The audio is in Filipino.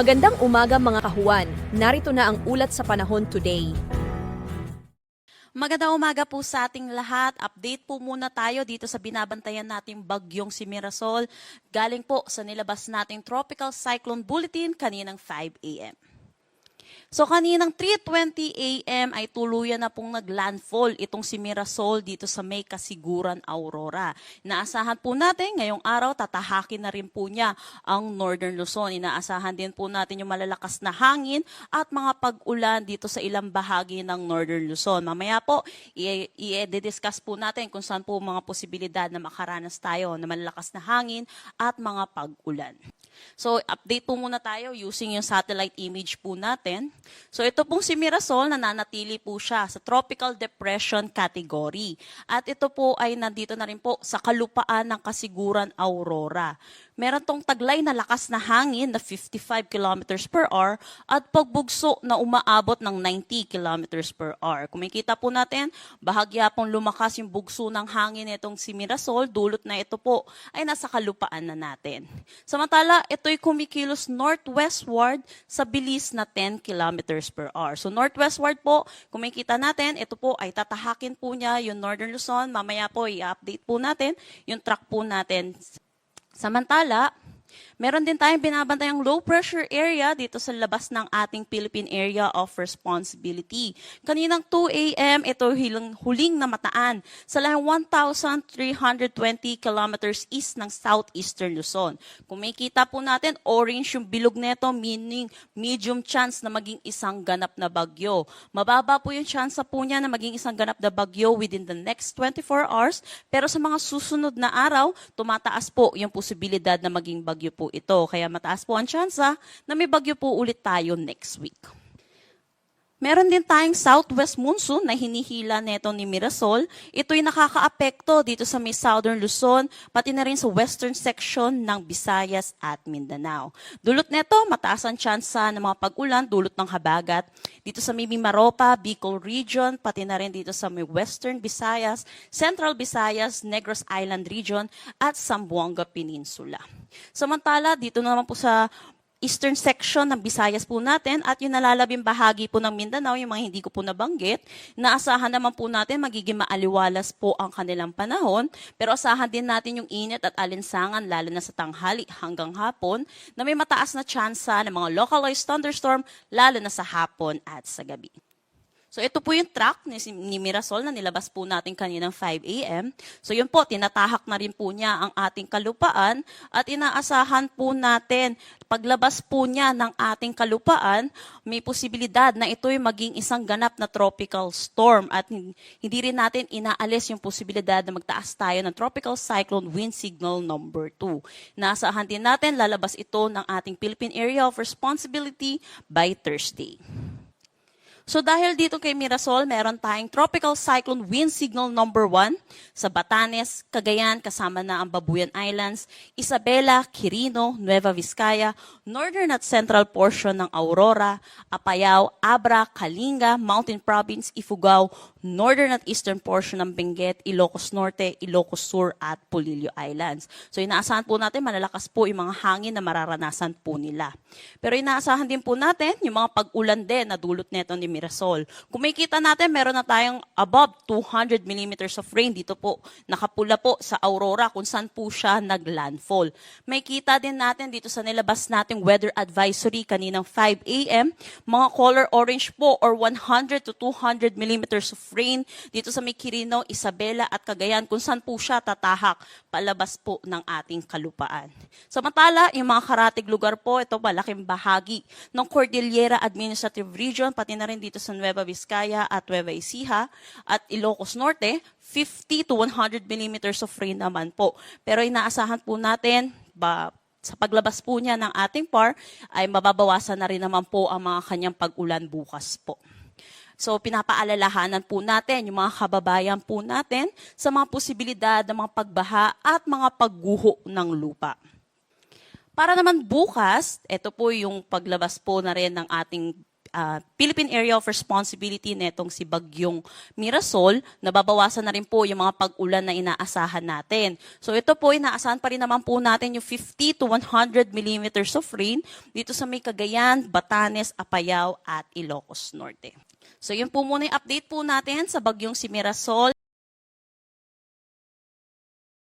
Magandang umaga mga kahuan. Narito na ang ulat sa panahon today. Magandang umaga po sa ating lahat. Update po muna tayo dito sa binabantayan nating bagyong si Mirasol. Galing po sa nilabas nating Tropical Cyclone Bulletin kaninang 5 a.m. So kaninang 3.20 a.m. ay tuluyan na pong naglandfall itong si Mirasol dito sa May Kasiguran, Aurora. Inaasahan po natin ngayong araw tatahakin na rin po niya ang Northern Luzon. Inaasahan din po natin yung malalakas na hangin at mga pag-ulan dito sa ilang bahagi ng Northern Luzon. Mamaya po, i-discuss po natin kung saan po mga posibilidad na makaranas tayo na malalakas na hangin at mga pag-ulan. So, update po muna tayo using yung satellite image po natin. So, ito pong si Mirasol, nananatili po siya sa Tropical Depression category. At ito po ay nandito na rin po sa kalupaan ng Kasiguran, Aurora. Meron tong taglay na lakas na hangin na 55 kilometers per hour at pagbugso na umaabot ng 90 kilometers per hour. Kung makikita po natin, bahagya pong lumakas yung bugso ng hangin nitong si Mirasol, dulot na ito po ay nasa kalupaan na natin. Samantala, ito'y kumikilos northwestward sa bilis na 10 kilometers per hour. So northwestward po, kung makikita natin, ito po ay tatahakin po niya yung Northern Luzon. Mamaya po i-update po natin yung track po natin Samantala, meron din tayong binabantayang low pressure area dito sa labas ng ating Philippine Area of Responsibility. Kaninang 2 a.m., ito hilang, huling namataan sa lahing 1,320 kilometers east ng southeastern Luzon. Kung makikita po natin, orange yung bilog neto, meaning medium chance na maging isang ganap na bagyo. Mababa po yung chance po niya na maging isang ganap na bagyo within the next 24 hours, pero sa mga susunod na araw, tumataas po yung posibilidad na maging bagyo po ito. Kaya mataas po ang tsansa na may bagyo po ulit tayo next week. Meron din tayong southwest monsoon na hinihila neto ni Mirasol. Ito'y nakakaapekto dito sa may southern Luzon, pati na rin sa western section ng Visayas at Mindanao. Dulot neto, mataas ang tsansa ng mga pag-ulan dulot ng habagat dito sa may Mimaropa, Bicol region, pati na rin dito sa may western Visayas, central Visayas, Negros Island region at Zamboanga Peninsula. Samantala, dito naman po sa eastern section ng Visayas po natin at yung nalalabing bahagi po ng Mindanao, yung mga hindi ko po nabanggit, naasahan naman po natin magiging maaliwalas po ang kanilang panahon, pero asahan din natin yung init at alinsangan lalo na sa tanghali hanggang hapon na may mataas na tsansa ng mga localized thunderstorm lalo na sa hapon at sa gabi. So ito po yung track ni, ni Mirasol na nilabas po natin kaninang 5 a.m. So yun po, tinatahak na rin po niya ang ating kalupaan at inaasahan po natin paglabas po niya ng ating kalupaan, may posibilidad na ito'y maging isang ganap na tropical storm at hin- hindi rin natin inaalis yung posibilidad na magtaas tayo ng tropical cyclone wind signal number 2. Naasahan din natin lalabas ito ng ating Philippine Area of Responsibility by Thursday. So dahil dito kay Mirasol, meron tayong Tropical Cyclone Wind Signal number 1 sa Batanes, Cagayan, kasama na ang Babuyan Islands, Isabela, Quirino, Nueva Vizcaya, northern at central portion ng Aurora, Apayao, Abra, Kalinga, Mountain Province, Ifugao, northern at eastern portion ng Benguet, Ilocos Norte, Ilocos Sur at Polillo Islands. So inaasahan po natin malalakas po yung mga hangin na mararanasan po nila. Pero inaasahan din po natin yung mga pag-ulan din na dulot neto ni Mirasol. Kung makikita natin, meron na tayong above 200 millimeters of rain dito po. Nakapula po sa Aurora kung saan po siya naglandfall. May kita din natin dito sa nilabas nating weather advisory kaninang 5 a.m. Mga color orange po or 100 to 200 millimeters of rain dito sa Mikirino, Isabela at Cagayan kung saan po siya tatahak palabas po ng ating kalupaan. Samantala, yung mga karatig lugar po, ito malaking bahagi ng Cordillera Administrative Region, pati na rin dito sa Nueva Vizcaya at Nueva Ecija at Ilocos Norte, 50 to 100 millimeters of rain naman po. Pero inaasahan po natin, ba, sa paglabas po niya ng ating PAR, ay mababawasan na rin naman po ang mga kanyang pag-ulan bukas po. So, pinapaalalahanan po natin yung mga kababayan po natin sa mga posibilidad ng mga pagbaha at mga pagguho ng lupa. Para naman bukas, ito po yung paglabas po na rin ng ating ah, Philippine Area of Responsibility netong si Bagyong Mirasol, nababawasan na rin po yung mga pag-ulan na inaasahan natin. So ito po, inaasahan pa rin naman po natin yung 50 to 100 millimeters of rain dito sa may Cagayan, Batanes, Apayao at Ilocos Norte. So yun po muna yung update po natin sa Bagyong si Mirasol.